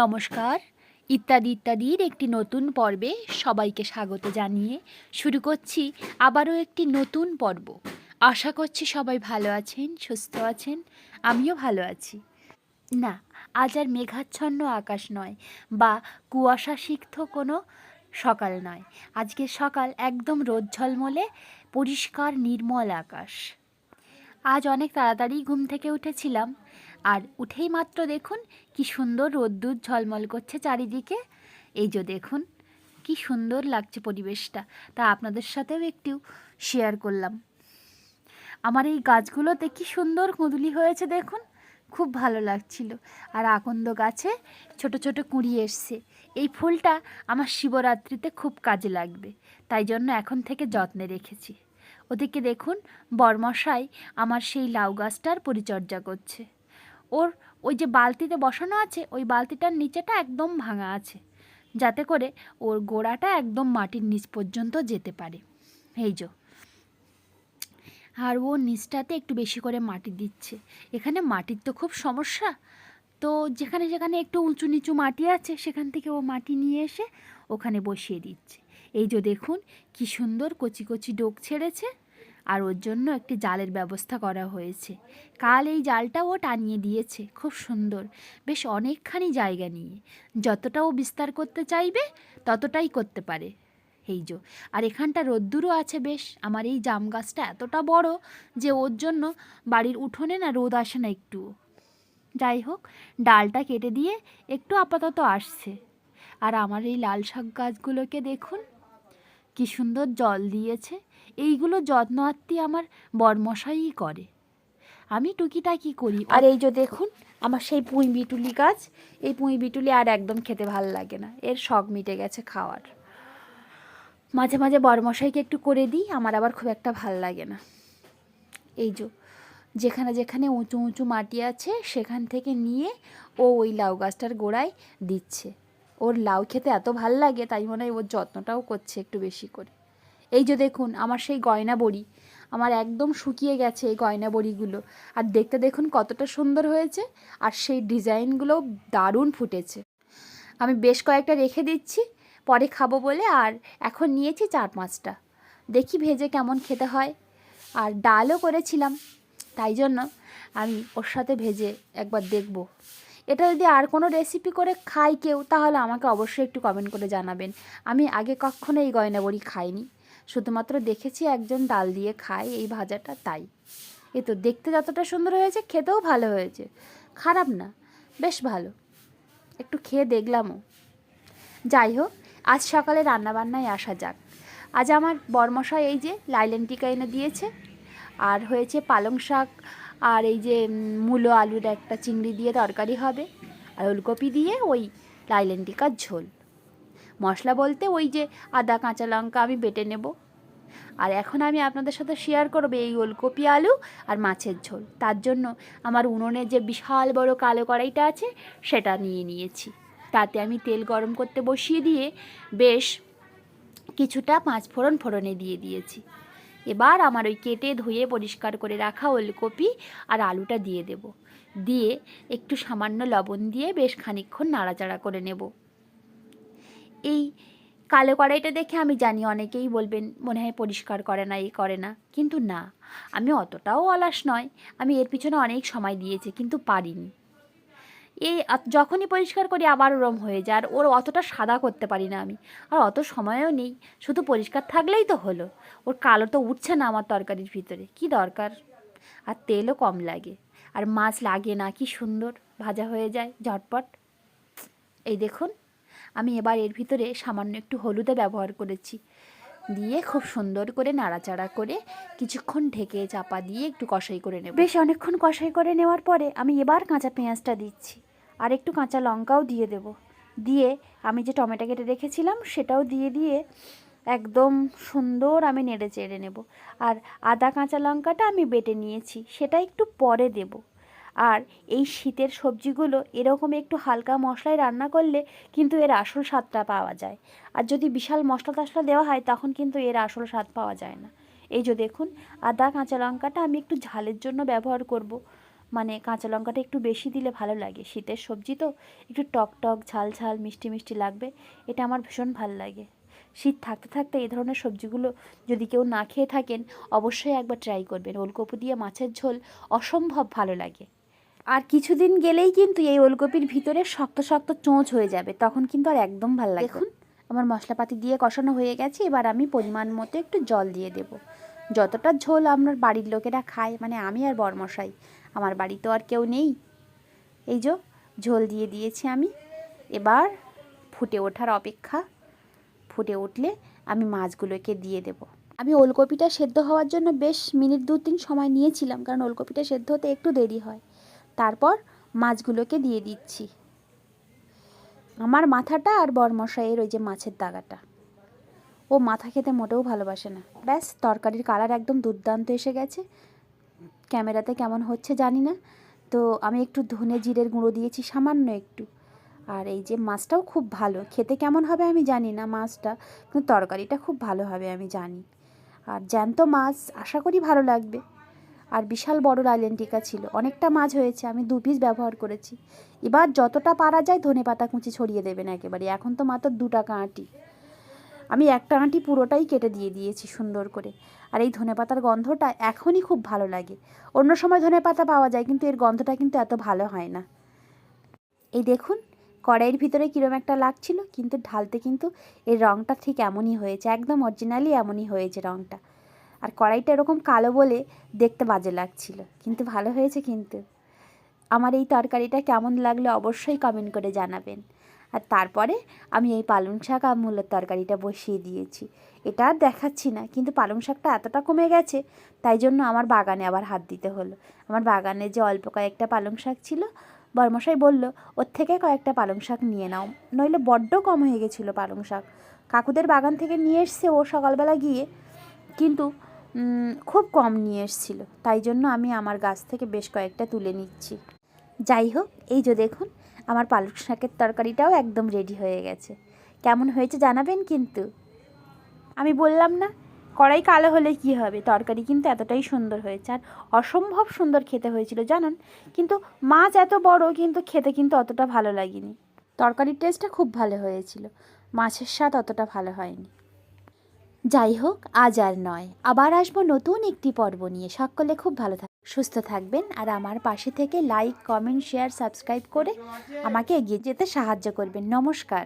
নমস্কার। ইত্যাদি, ইত্যাদির একটি নতুন পর্বে সবাইকে স্বাগত জানিয়ে শুরু করছি আবারও একটি নতুন পর্ব। আশা করছি সবাই ভালো আছেন, সুস্থ আছেন, আমিও ভালো আছি। না, আজ আর মেঘাচ্ছন্ন আকাশ নয় বা কুয়াশা সিক্ত কোনো সকাল নয়। আজকের সকাল একদম রোদ ঝলমলে, পরিষ্কার নির্মল আকাশ। আজ অনেক তাড়াতাড়ি ঘুম থেকে উঠেছিলাম আর উঠেই মাত্র দেখুন কি সুন্দর রোদ্দুর ঝলমল করছে চারিদিকে। এই যে দেখুন, কি সুন্দর লাগছে পরিবেশটা। তা আপনাদের সাথেও একটু শেয়ার করলাম। আমার এই গাছগুলোতে কি সুন্দর কুঁদলি হয়েছে দেখুন, খুব ভালো লাগছিল। আর আকন্দ গাছে ছোট ছোট কুঁড়ি এসছে। এই ফুলটা আমার শিবরাত্রিতে খুব কাজে লাগবে, তাই জন্য এখন থেকে যত্নে রেখেছি। ওদিকে দেখুন, বরমশাই আমার সেই লাউ গাছটার পরিচর্যা করছে। ওর ওই যে বালতিতে বসানো আছে, ওই বালতিটার নিচেটা একদম ভাঙা আছে, যাতে করে ওর গোড়াটা একদম মাটির নিচ পর্যন্ত যেতে পারে। এই যো। আর ও নিচটাতে একটু বেশি করে মাটি দিচ্ছে। এখানে মাটির তো খুব সমস্যা। তো যেখানে যেখানে একটু উঁচু নিচু মাটি আছে, সেখান থেকে ও মাটি নিয়ে এসে ওখানে বসিয়ে দিচ্ছে। এই যে দেখুন, কি সুন্দর কচি কচি ডোক ছেড়েছে। আর ওর জন্য একটি জালের ব্যবস্থা করা হয়েছে। কাল এই জালটা ও টানিয়ে দিয়েছে। খুব সুন্দর। বেশ অনেকখানি জায়গা নিয়ে। যতটা ও বিস্তার করতে চাইবে, ততটাই করতে পারে। এই আর এখানটা রোদ্দুরও আছে বেশ। আমার এই জাম গাছটা এতটা বড় যে ওর জন্য বাড়ির উঠোনে না রোদ আসে না একটু যাই হোক, ডালটা কেটে দিয়ে একটু আপাতত আসছে। আর আমার এই লাল শাক গাছগুলোকে দেখুন। কি সুন্দর জল দিয়েছে। এইগুলো যত্ন আত্মি আমার বরমশাই করে। আমি টুকিটাকি করি। আর এই যে দেখুন, আমার সেই পুঁই বিটুলি গাছ, এই পুঁই বিটুলি আর একদম খেতে ভালো লাগে না। এর শখ মিটে গেছে খাওয়ার। মাঝে মাঝে বরমশাইকে একটু করে দিই, আমার আবার খুব একটা ভালো লাগে না। এই যে, যেখানে যেখানে উঁচু উঁচু মাটি আছে, সেখান থেকে নিয়ে ও ওই লাউ গাছটার গোড়ায় দিচ্ছে। ওর লাউ খেতে এত ভালো লাগে, তাই মনে হয় ওর যত্নটাও করছে একটু বেশি করে। এই যে দেখুন, আমার সেই গয়না বড়ি, আমার একদম শুকিয়ে গেছে এই গয়না বড়িগুলো। আর দেখতে দেখুন কতটা সুন্দর হয়েছে, আর সেই ডিজাইনগুলো দারুণ ফুটেছে। আমি বেশ কয়েকটা রেখে দিচ্ছি, পরে খাব বলে, আর এখন নিয়েছি চার পাঁচটা দেখি ভেজে কেমন খেতে হয়। আর ডালও করেছিলাম, তাই জন্য আমি ওর সাথে ভেজে একবার দেখব। এটা যদি আর কোনো রেসিপি করে খাই কেউ, তাহলে আমাকে অবশ্যই একটু কমেন্ট করে জানাবেন। আমি আগে কখনো এই গয়না বড়ি খাইনি। শুধুমাত্র দেখেছি একজন ডাল দিয়ে খায় এই ভাজাটা, তাই। এ তো দেখতে যতটা সুন্দর হয়েছে, খেতেও ভালো হয়েছে। খারাপ না, বেশ ভালো। একটু খেয়ে দেখলামও। যাই হোক, আজ সকালে রান্নাবান্নায় আসা যাক। আজ আমার বরমশাই এই যে লাইলেন টিকা এনে দিয়েছে, আর হয়েছে পালং শাক আর এই যে মূলো আলুর একটা চিংড়ি দিয়ে তরকারি হবে। আর ওলকপি দিয়ে ওই লাইলেন টিকার ঝোল। মশলা বলতে ওই যে আদা, কাঁচা লঙ্কা আমি বেটে নেব। আর এখন আমি আপনাদের সাথে শেয়ার করব এই ওলকপি আলু আর মাছের ঝোল। তার জন্য আমার উনুনে যে বিশাল বড় কালো কড়াইটা আছে, সেটা নিয়ে নিয়েছি। তাতে আমি তেল গরম করতে বসিয়ে দিয়ে বেশ কিছুটা পাঁচ ফোড়ন ফোড়নে দিয়ে দিয়েছি। এবার আমার ওই কেটে ধুয়ে পরিষ্কার করে রাখা ওলকপি আর আলুটা দিয়ে দেব। দিয়ে একটু সামান্য লবণ দিয়ে বেশ খানিক্ষণ নাড়াচাড়া করে নেব। এই কালো কড়াইটা দেখে আমি জানি অনেকেই বলবেন, মনে হয় পরিষ্কার করে না, এই করে না। কিন্তু না, আমি অতটাও অলস নয়। আমি এর পিছনে অনেক সময় দিয়েছি, কিন্তু পারিনি। এই যখনই পরিষ্কার করি আবার ওরম হয়ে যায়। আর ওর অতটা সাদা করতে পারি না আমি। আর অত সময়ও নেই। শুধু পরিষ্কার থাকলেই তো হলো। ওর কালো তো উঠছে না আমার তরকারির ভিতরে। কি দরকার? আর তেলও কম লাগে। আর মাছ লাগে না, কি সুন্দর। ভাজা হয়ে যায়, ঝটপট। এই দেখুন, আমি এবার এর ভিতরে সামান্য একটু হলুদে ব্যবহার করেছি। দিয়ে খুব সুন্দর করে নাড়াচাড়া করে কিছুক্ষণ ঢেকে চাপা দিয়ে একটু কষাই করে নেব। বেশ, অনেকক্ষণ কষাই করে নেওয়ার পরে আমি এবার কাঁচা পেঁয়াজটা দিচ্ছি। আর একটু কাঁচা লঙ্কাও দিয়ে দেব। দিয়ে আমি যে টমেটো কেটে রেখেছিলাম, সেটাও দিয়ে দিয়ে একদম সুন্দর আমি নেড়ে চেড়ে নেব। আর আদা কাঁচা লঙ্কাটা আমি বেটে নিয়েছি, সেটা একটু পরে দেবো। আর এই শীতের সবজিগুলো এরকম একটু হালকা মশলায় রান্না করলে কিন্তু এর আসল স্বাদটা পাওয়া যায়। আর যদি বিশাল মশলা টশলা দেওয়া হয়, তখন কিন্তু এর আসল স্বাদ পাওয়া যায় না। এই যে দেখুন, আদা কাঁচা লঙ্কাটা আমি একটু ঝালের জন্য ব্যবহার করব। মানে কাঁচা লঙ্কাটা একটু বেশি দিলে ভালো লাগে। শীতের সবজি তো একটু টক টক, ঝাল ঝাল, মিষ্টি মিষ্টি লাগবে। এটা আমার ভীষণ ভালো লাগে। শীত থাকতে থাকতে এই ধরনের সবজিগুলো যদি কেউ না খেয়ে থাকেন, অবশ্যই একবার ট্রাই করবেন। ওলকপি দিয়ে মাছের ঝোল অসম্ভব ভালো লাগে। আর কিছুদিন গেলেই কিন্তু এই ওলকপির ভিতরে শক্ত শক্ত চোঁচ হয়ে যাবে। তখন কিন্তু আর একদম ভালো লাগে দেখুন, আমার মশলাপাতি দিয়ে কষানো হয়ে গেছে। এবার আমি পরিমাণ মতো একটু জল দিয়ে দেব। যতটা ঝোল আপনার বাড়ির লোকেরা খায় মানে আমি আর বরমশাই আমার বাড়ি তো আর কেউ নেই। এই যে ঝোল দিয়ে দিয়েছি আমি। এবার ফুটে ওঠার অপেক্ষা। ফুটে উঠলে আমি মাছগুলোকে দিয়ে দেব। আমি ওলকপিটা সেদ্ধ হওয়ার জন্য বেশ মিনিট দু তিন সময় নিয়েছিলাম, কারণ ওলকপিটা সেদ্ধ হতে একটু দেরি হয়। তারপর মাছগুলোকে দিয়ে দিচ্ছি। আমার মাথাটা আর বরমশাইয়ের ওই যে মাছের দাগাটা। ও মাথা খেতে মোটেও ভালোবাসে না। ব্যাস, তরকারির কালার একদম দুর্দান্ত এসে গেছে। ক্যামেরাতে কেমন হচ্ছে জানি না। তো আমি একটু ধনে জিরের গুঁড়ো দিয়েছি, সামান্য একটু। আর এই যে মাছটাও খুব ভালো। খেতে কেমন হবে আমি জানি না মাছটা, কিন্তু তরকারিটা খুব ভালো হবে আমি জানি। আর জ্যান্ত মাছ আশা করি ভালো লাগবে। আর বিশাল বড় লাইলেন্টিকা ছিল। অনেকটা মাছ হয়েছে, আমি দু পিস ব্যবহার করেছি। এবার যতটা পারা যায় ধনে পাতা কুচি ছড়িয়ে দেবেন একেবারে। এখন তো মাত্র দু টাকা আঁটি। আমি একটা আঁটি পুরোটাই কেটে দিয়ে দিয়েছি সুন্দর করে। আর এই ধনেপাতার গন্ধটা এখনই খুব ভালো লাগে। অন্য সময় ধনেপাতা পাওয়া যায়, কিন্তু এর গন্ধটা কিন্তু এত ভালো হয় না। এই দেখুন, কড়াইয়ের ভিতরে কীরকম একটা লাগছিল, কিন্তু ঢালতে কিন্তু এর রঙটা ঠিক এমনই হয়েছে, একদম অরিজিনালি এমনই হয়েছে রঙটা আর কড়াইটা এরকম কালো বলে দেখতে বাজে লাগছিল, কিন্তু ভালো হয়েছে কিন্তু। আমার এই তরকারিটা কেমন লাগল অবশ্যই কমেন্ট করে জানাবেন। আর তারপরে আমি এই পালং শাক আর মূলের তরকারিটা বসিয়ে দিয়েছি। এটা আর দেখাচ্ছি না, কিন্তু পালং শাকটা এতটা কমে গেছে, তাই জন্য আমার বাগানে আবার হাত দিতে হলো। আমার বাগানে যে অল্প কয়েকটা পালং শাক ছিল, বর্মশাই বলল, ওর থেকে কয়েকটা পালং শাক নিয়ে নাও। নইলে বড্ড কম হয়ে গেছিল পালং শাক। কাকুদের বাগান থেকে নিয়ে এসছে ও সকালবেলা গিয়ে, কিন্তু খুব কম নিয়ে এসছিল। তাই জন্য আমি আমার গাছ থেকে বেশ কয়েকটা তুলে নিচ্ছি। যাই হোক, এই যে দেখুন আমার পালক শাকের তরকারিটাও একদম রেডি হয়ে গেছে। কেমন হয়েছে জানাবেন কিন্তু। আমি বললাম না, কড়াই কালো হলে কি হবে? তরকারি কিন্তু এতটাই সুন্দর হয়েছে আর অসম্ভব সুন্দর খেতে হয়েছিল, জানেন? কিন্তু মাছ এত বড় কিন্তু খেতে কিন্তু অতটা ভালো লাগেনি। তরকারির টেস্টটা খুব ভালো হয়েছিল, মাছের স্বাদ অতটা ভালো হয়নি। যাই হোক, আজ আর নয়। আবার আসব নতুন একটি পর্ব নিয়ে। সকলে খুব ভালো থাক সুস্থ থাকবেন আর আমার পাশে থেকে লাইক কমেন্ট শেয়ার সাবস্ক্রাইব করে আমাকে এগিয়ে যেতে সাহায্য করবেন। নমস্কার।